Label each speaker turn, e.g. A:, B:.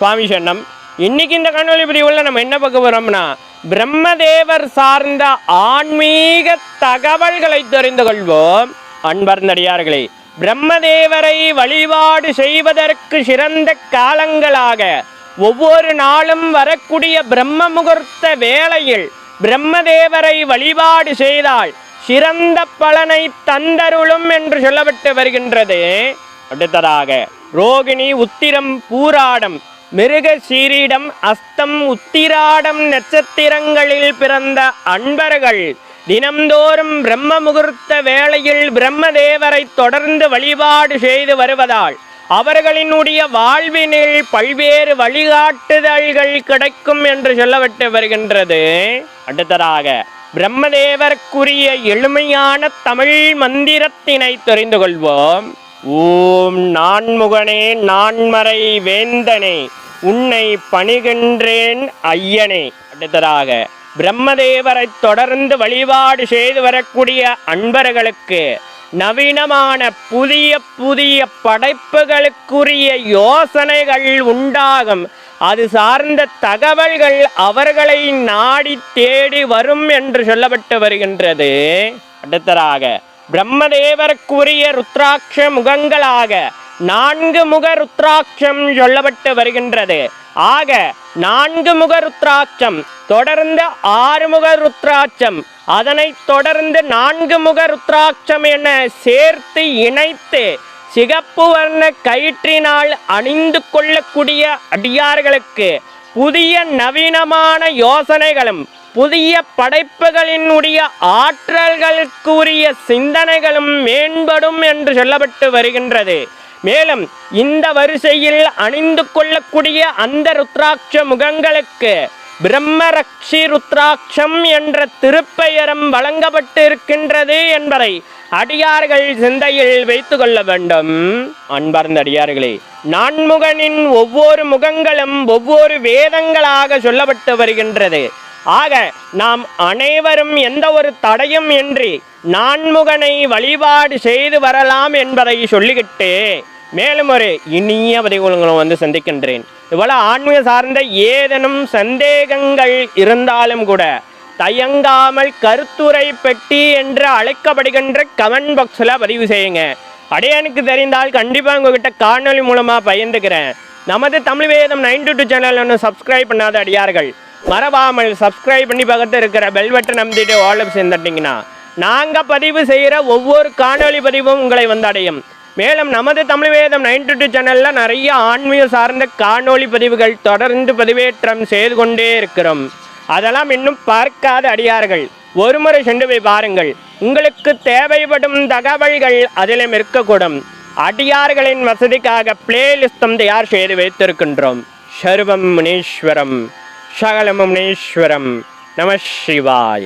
A: சுவாமி சரணம் இன்னைக்கு இந்த காணொலி பிரிவில் நம்ம என்ன பார்க்க போகிறோம்னா பிரம்மதேவர் சார்ந்த ஆன்மீக தகவல்களை தெரிந்து கொள்வோம் அன்பர்ந்தடியார்களே பிரம்மதேவரை வழிபாடு செய்வதற்கு சிறந்த காலங்களாக ஒவ்வொரு நாளும் வரக்கூடிய பிரம்ம முகூர்த்த வேளையில் பிரம்மதேவரை வழிபாடு செய்தால் சிறந்த பலனை தந்தருளும் என்று சொல்லப்பட்டு வருகின்றது. அடுத்ததாக ரோகிணி உத்திரம் பூராடம் மிருக சீரிடம் அஸ்தம் உத்திராடம் நட்சத்திரங்களில் பிறந்த அன்பர்கள். தினம்தோறும் பிரம்ம முகூர்த்த வேளையில் பிரம்மதேவரை தொடர்ந்து வழிபாடு செய்து வருவதால் அவர்களினுடைய வாழ்வினில் பல்வேறு வழிகாட்டுதல்கள் கிடைக்கும் என்று சொல்லப்பட்டு வருகின்றது. அடுத்ததாக பிரம்மதேவருக்குரிய எளிமையான தமிழ் மந்திரத்தினை தெரிந்து கொள்வோம். ஓம் நான்முகனே நான்மறை வேந்தனே. உன்னை பணிகின்றேன் ஐயனே. அடுத்ததாக பிரம்மதேவரை தொடர்ந்து வழிபாடு செய்து வரக்கூடிய அன்பர்களுக்கு நவீனமான புதிய புதிய படைப்புகளுக்குரிய யோசனைகள் உண்டாகும். அது சார்ந்த தகவல்கள் அவர்களை நாடி தேடி வரும் என்று சொல்லப்பட்டு வருகின்றது. அடுத்ததாக பிரம்மதேவருக்குரிய ருத்ராட்ச முகங்களாக நான்கு முக ருத்ராட்சம் சொல்லப்பட்டு வருகின்றது. ஆக நான்கு முக ருத்ராட்சம் தொடர்ந்து ஆறு முக ருத்ராட்சம் அதனைத் தொடர்ந்து நான்கு முக ருத்ராட்சம் என சேர்த்து இணைத்து சிகப்பு வர்ண கயிற்றினால் அணிந்து கொள்ளக்கூடிய அடியார்களுக்கு புதிய நவீனமான யோசனைகளும் புதிய படைப்புகளினுடைய ஆற்றல்களுக்குரிய சிந்தனைகளும் மேம்படும் என்று சொல்லப்பட்டு வருகின்றது. மேலும் இந்த வரிசையில் அணிந்து கொள்ளக்கூடிய அந்த ருத்ராட்ச முகங்களுக்கு பிரம்மரக்ஷி ருத்ராட்சம் என்ற திருப்பெயரும் வழங்கப்பட்டு இருக்கின்றது என்பதை அடியார்கள் சிந்தையில் வைத்து கொள்ள வேண்டும். அன்பார்ந்த அடியார்களே நான்முகனின் ஒவ்வொரு முகங்களும் ஒவ்வொரு வேதங்களாக சொல்லப்பட்டு வருகின்றது. ஆக நாம் அனைவரும் எந்த ஒரு தடையும் இன்றி நான்முகனை வழிபாடு செய்து வரலாம் என்பதை சொல்லிக்கிட்டு மேலும் ஒரு இனிய பதிவுகளும் வந்து சந்திக்கின்றேன். இவ்வளவு ஆன்மீக சார்ந்த ஏதேனும் சந்தேகங்கள் இருந்தாலும் கூட தயங்காமல் கருத்துரை பெட்டி என்று அழைக்கப்படுகின்ற கமெண்ட் பாக்ஸில் பதிவு செய்யுங்க. அடையானுக்கு தெரிந்தால் கண்டிப்பாக உங்ககிட்ட காணொளி மூலமாக பகிர்ந்துக்கிறேன். நமது Tamil Vedam ninety two channel ஒன்று சப்ஸ்கிரைப் பண்ணாத அடியார்கள். மறவாமல் சப்ஸ்கிரைப் பண்ணி பக்கத்தில் இருக்கிற பெல் பட்டன் நம்பிட்டு ஆல் சேர்ந்துட்டிங்கன்னா நாங்கள் பதிவு செய்கிற ஒவ்வொரு காணொளி பதிவும் உங்களை வந்தடையும். மேலும் நமது தமிழ் வேதம் நைன்டி டூ சேனலில் நிறைய ஆன்மீக சார்ந்த காணொளி பதிவுகள் தொடர்ந்து பதிவேற்றம் செய்து கொண்டே இருக்கிறோம். அதெல்லாம் இன்னும் பார்க்காத அடியார்கள். ஒருமுறை சென்று போய் பாருங்கள். உங்களுக்கு தேவைப்படும் தகவல்கள் அதிலும் இருக்கக்கூடும். அடியார்களின் வசதிக்காக பிளேலிஸ்டம் தயார் செய்து வைத்திருக்கின்றோம். சர்வம் முனீஸ்வரம். சகலமும் முனீஸ்வரம் நம சிவாய